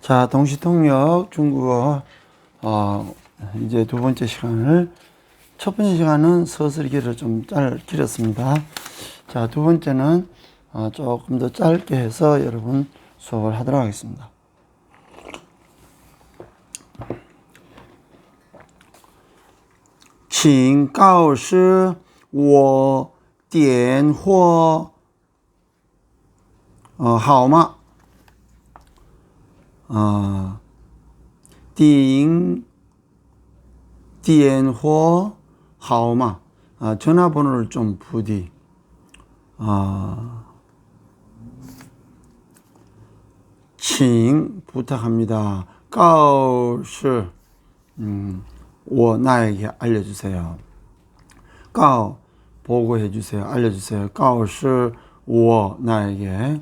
자, 동시통역 중국어 어, 이제 두 번째 시간을 첫 번째 시간은 서술기를 좀 짧 길었습니다. 자, 두 번째는 어, 조금 더 짧게 해서 여러분 수업을 하도록 하겠습니다. 请告示我点货，呃，好吗？ 啊，띵 디엔 호 하오마 아, 전화번호를 좀 부디 아, 칭 부탁합니다. 가오시 음, 워 나에게 알려주세요. 가오 보고해 주세요. 알려주세요. 가오시 워 나에게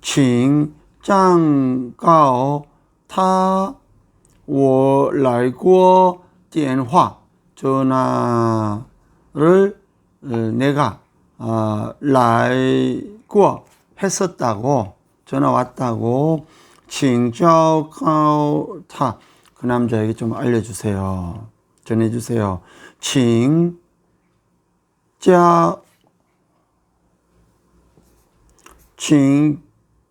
칭 장가오 타 월라이고 전화 전화를 내가 어, 라이고 했었다고 전화 왔다고 칭저가오 타그 남자에게 좀 알려주세요. 전해주세요. 칭자 칭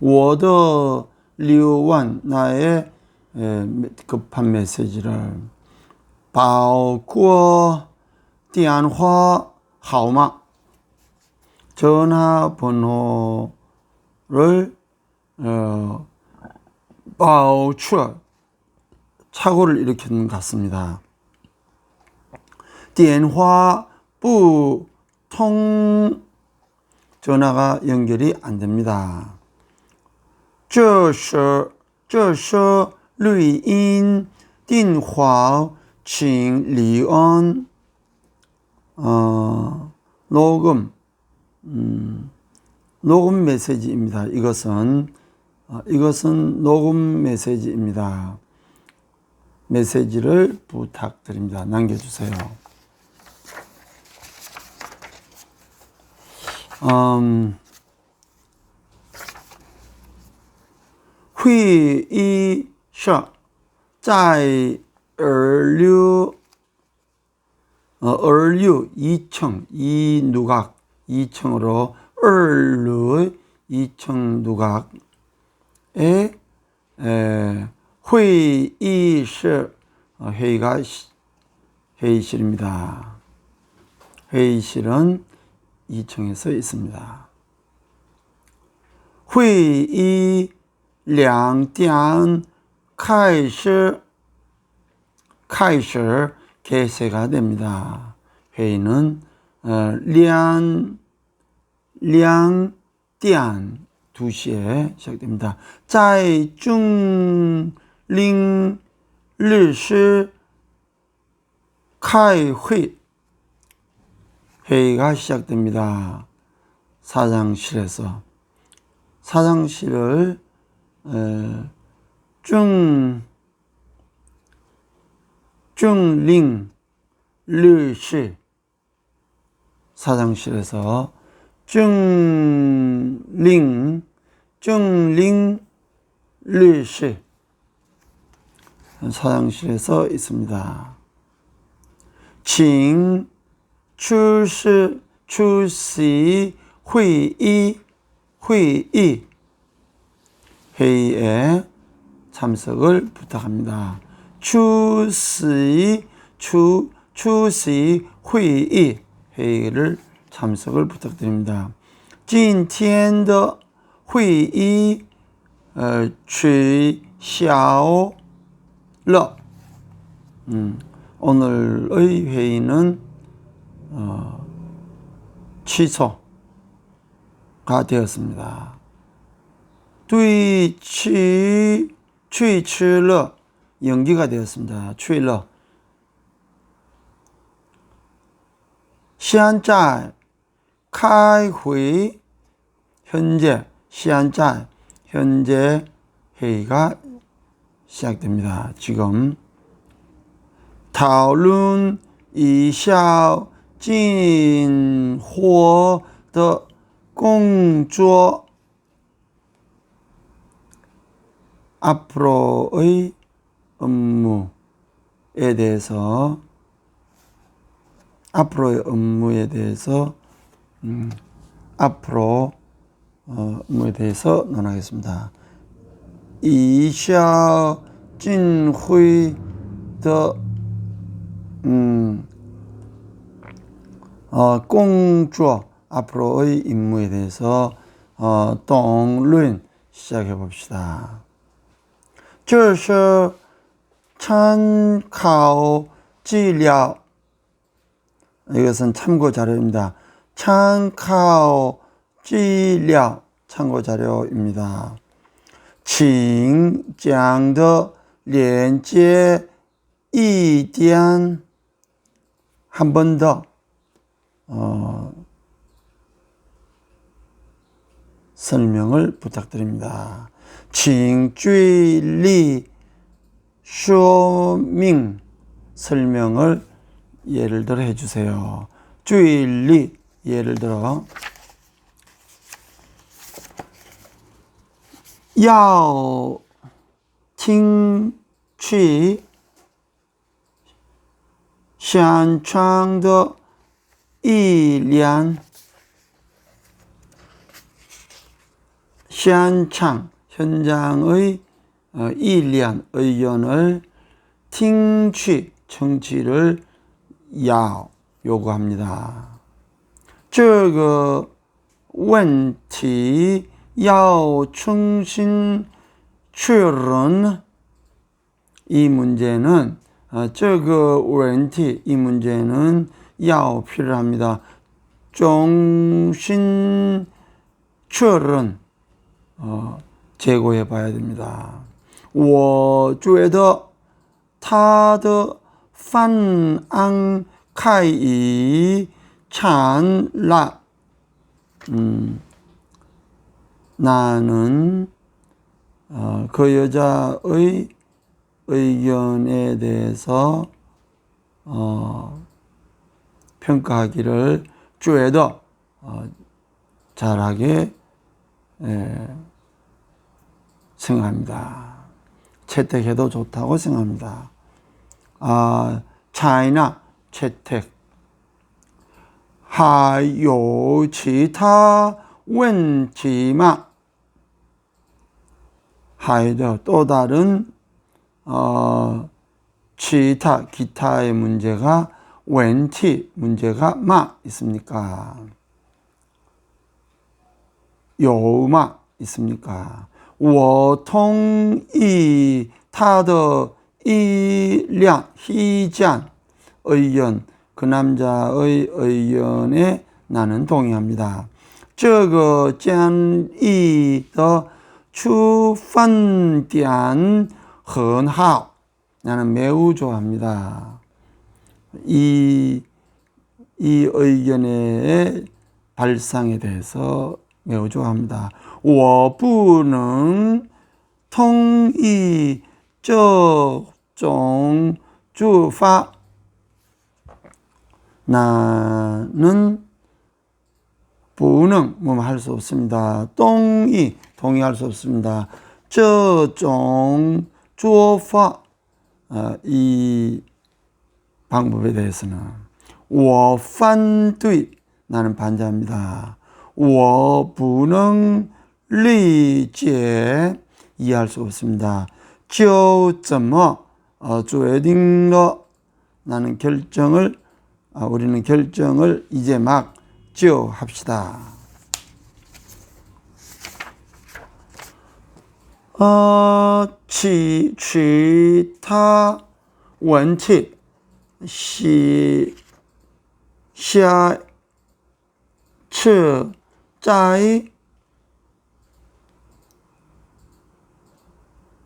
워더 리우완 나의 예, 급한 메시지를 바오쿠어 띠안화 하오마 전화번호를 어, 바오추어 착오를 일으킨 것 같습니다. 띠엔화 부통 전화가 연결이 안 됩니다. 这是这是录音电话请离岸 어, 녹음 음, 녹음 메시지입니다. 이것은 어, 이것은 녹음 메시지입니다. 메시지를 부탁드립니다. 남겨주세요. 음, 회의 서在二六 어, 얼류 2층 이 누각 2층으로 얼류 2층 누각에 에, 회의실 어, 회의가 시- 회의실입니다. 회의실은 2층에 있습니다. 회의 两点开始开始 개세가 됩니다. 회의는 어, 两两点 2시에 시작됩니다. 在中领日时开会 회의가 시작됩니다. 사장실에서 사장실을 어, 중 중링 르시 사장실에서 중링 중링 르시 사장실에서 있습니다. 请出示出席会议会议 회의에 참석을 부탁합니다.出席 주出席 회의 회의를 참석을 부탁드립니다. 今天的会议呃取消了. 음, 오늘의 회의는 어, 취소가 되었습니다. 두이치 취칠러 연기가 되었습니다. 취러 시안짤 카이회 현재 시안짤 현재 회의가 시작됩니다. 지금 타오룬 이샤 진호의 공조 앞으로의 업무에 대해서 앞으로의 업무에 대해서 음, 앞으로 어, 업무에 대해서 논하겠습니다. 이샤 진후의 더 음, 어, 공주 앞으로의 임무에 대해서 어, 동론 시작해 봅시다. 这是参考资料 이것은 참고 자료입니다. 참고资料 참고 자료입니다. 请讲的连接一点 한 번 더 어, 설명을 부탁드립니다. 칭주리 쇼밍 설명을 예를 들어 해주세요. 주일리 예를 들어 야오 칭취 샨창더 이량 샨창 현장의 어, 이일리한 의견을 팅취 청취를 야 요구합니다. 즉, 원티 야오 충신 출론 이 문제는 어, 저그 원티 이 문제는 야오 필요합니다. 정신 출론 어, 제고해 봐야 됩니다. 我觉得他的方案可以采纳. 음, 나는 어, 그 여자의 의견에 대해서 어, 평가하기를 觉得 어, 잘하게 예, 생각합니다. 채택해도 좋다고 생각합니다. 아, 차이나 채택. 하요치타 웬치마 하이더 또 다른 어, 치타 기타의 문제가 웬티 문제가 마 있습니까? 요마 있습니까? 我同意他的意见意见 의견 그 남자의 의견에 나는 동의합니다. 这个建议的出发点很好. 나는 매우 좋아합니다. 이, 이 의견의 발상에 대해서 매우 좋아합니다. 我不能同意这种做法. 나는 不能 뭐할 수 없습니다. 동의 동의할 수 없습니다. 这种做法 어, 이 방법에 대해서는 我反对 나는 반대합니다. 我不能理解 이해할 수 없습니다. 就怎么 어, 决定了 나는 결정을 아, 우리는 결정을 이제 막 지어 합시다. 어, 其其他问题是下次 再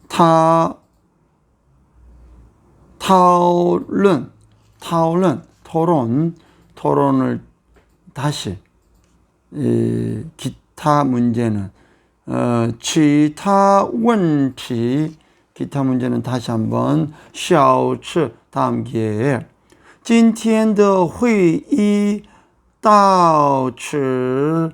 타 타오른 타오른 토론 토론을 다시 이 기타 문제는 어, 기타 问题 기타 문제는 다시 한번 小次 다음 기회에 今天的会议到此